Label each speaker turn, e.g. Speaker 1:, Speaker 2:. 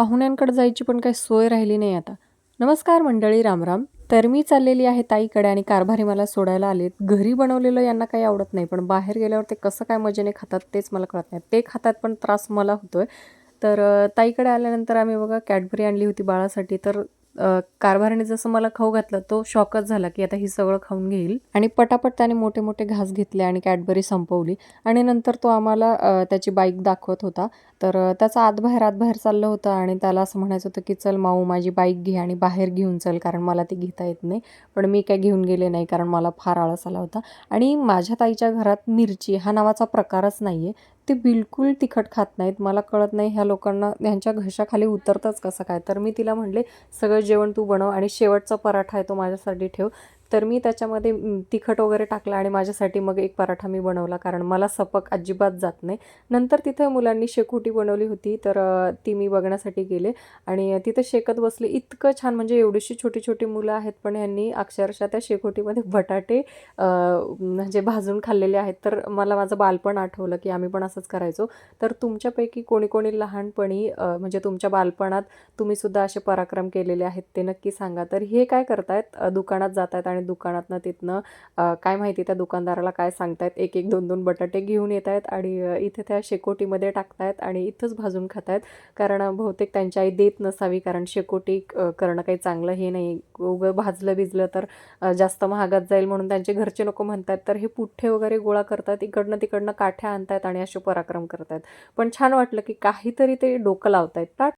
Speaker 1: पाहुण्यांकडे जायची पण काही सोय राहिली नाही आता. नमस्कार मंडळी रामराम. तर मी चाललेली आहे ताईकडे आणि कारभारी मला सोडायला आलेत. घरी बनवलेलं यांना काही आवडत नाही पण बाहेर गेल्यावर ते कसं काय मजेने खातात तेच मला कळत नाही. ते खातात पण त्रास मला होतोय. तर ताईकडे आल्यानंतर आम्ही बघा कॅडबरी आणली होती बाळासाठी तर कारभाराने जसं मला खाऊ घातलं तो शॉकच झाला की आता ही सगळं खाऊन घेईल. आणि पटापट त्याने मोठे मोठे घास घेतले आणि कॅडबरी संपवली. आणि नंतर तो आम्हाला त्याची बाईक दाखवत होता. तर त्याचा आतबाहेर आतबाहेर चाललं होतं आणि त्याला असं म्हणायचं होतं की चल माऊ माझी बाईक घे आणि बाहेर घेऊन चल कारण मला ती घेता येत नाही. पण मी काय घेऊन गेले नाही कारण मला फार आळस आला होता. आणि माझ्या ताईच्या घरात मिरची हा नावाचा प्रकारच नाही आहे ते बिलकुल तिखट खात नाहीत. मला कळत नाही ह्या लोकांना ह्यांच्या घशाखाली उतरतंच कसं काय? तर मी तिला म्हणले सगळं जेवण तू बनव आणि शेवटचा पराठा आहे तो माझ्यासाठी ठेव. तर मी त्याच्यामध्ये तिखट वगैरे टाकलं आणि माझ्यासाठी मग एक पराठा मी बनवला. कारण मला सपक अजिबात जात नाही. नंतर तिथं मुलांनी शेकोटी बनवली होती. तर ती मी बघण्यासाठी गेले. आणि तिथं शेकत बसले. इतकं छान म्हणजे एवढीशी छोटी छोटी मुलं आहेत पण यांनी अक्षरशः त्या शेकोटीमध्ये बटाटे म्हणजे भाजून खाल्लेले आहेत. तर मला माझं बालपण आठवलं की आम्ही पण असंच करायचो. तर तुमच्यापैकी कोणी कोणी लहानपणी म्हणजे तुमच्या बालपणात तुम्ही सुद्धा असे पराक्रम केलेले आहेत ते नक्की सांगा. तर हे काय करतायत? दुकानात जात आहेत आणि दुकानातनं तिथनं. काय माहिती त्या दुकानदाराला काय सांगतायत? एक एक दोन दोन बटाटे घेऊन येत आहेत आणि इथे त्या शेकोटीमध्ये टाकतायत आणि इथंच भाजून खातायत. कारण बहुतेक त्यांची आई देत नसावी कारण शेकोटी करणं काही चांगलं हे नाही. उगं भाजलं भिजलं तर जास्त महागात जाईल म्हणून त्यांचे घरचे लोक म्हणतात तर हे पुठ्ठे वगैरे गोळा करतात इकडनं तिकडनं काठ्या आणतायत आणि असे पराक्रम करतायत. पण छान वाटलं की काहीतरी ते डोकं लावतायत. टाट